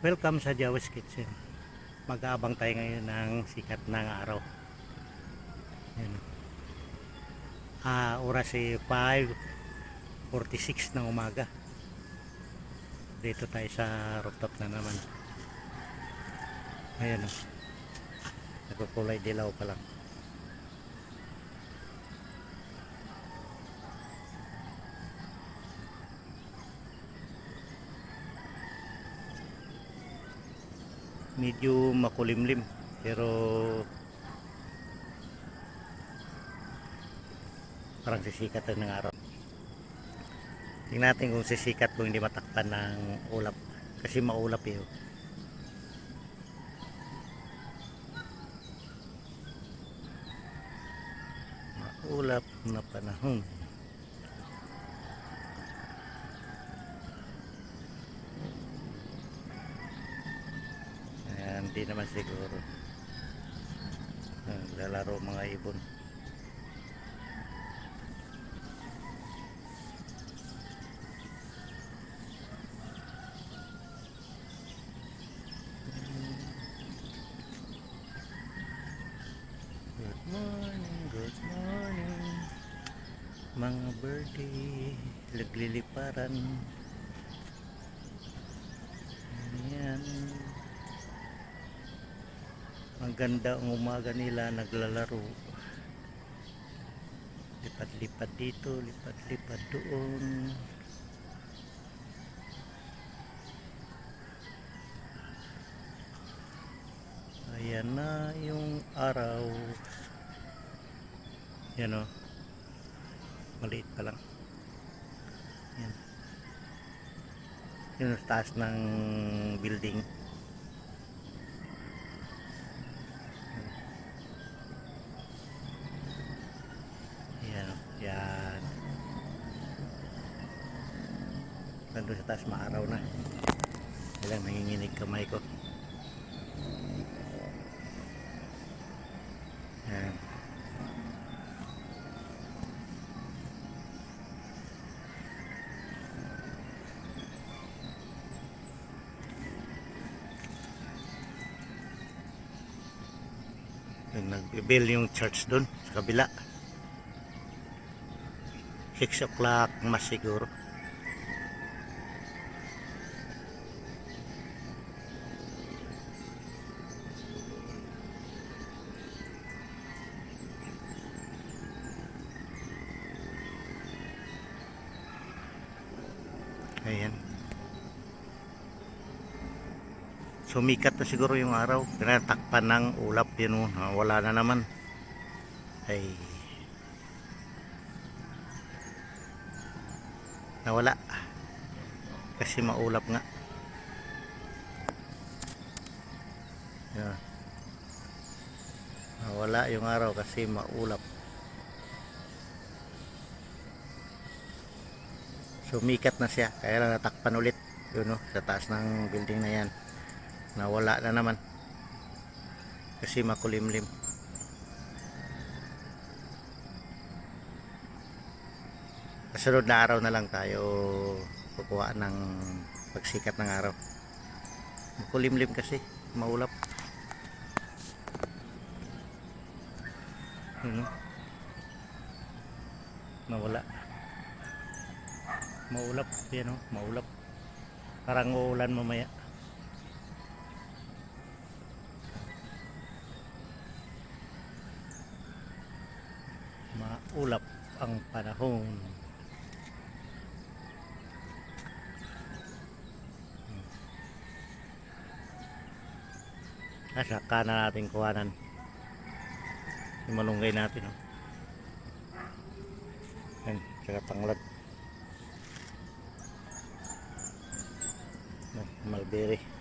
Welcome sa Jawas Kitchen. Mag-aabang tayo ngayon ng sikat ng araw. Yan. Ah, oras ay 5.46 ng umaga. Dito tayo sa rooftop na naman. Ayan o. Nagkukulay dilaw pa lang. Medyo makulimlim pero parang sisikat rin ng araw. Tingnan natin kung sisikat kung hindi matakpan ng ulap kasi maulap yun maulap na panahon Hindi naman siguro. Lalaro mga ibon. Good morning, good morning. Mga birdie, nagliliparan. Ayan. Ang ganda ang umaga nila naglalaro. Lipat-lipat dito, lipat-lipat doon. Ayan na yung araw. Yan o. Maliit pa lang. Yan. Yun taas ng building. Ayan, yan. Nandun sa taas maaraw na. Ilang nanginginig kamay ko. Ayan. Yung nag-build yung church doon sa kabila. 6 o'clock mas siguro. Ayan. Sumikat na siguro yung araw. Tinatakpan ng ulap yun. oh. Ah, Wala na naman. Ay. nawala kasi maulap nga Yan. nawala yung araw kasi maulap sumikat na siya kaya lang natakpan ulit yun no, sa taas ng building na yan nawala na naman kasi makulimlim Kasunod na araw na lang tayo kukuha ng pagsikat ng araw. Makulimlim kasi, maulap. Ano? Nawala. Maulap, yan o, maulap. Parang uulan mamaya. Maulap ang panahon. Ah, saka na natin kuhanan. Yung malunggay natin. Oh. Yan, saka tanglad. Yan, Mulberry.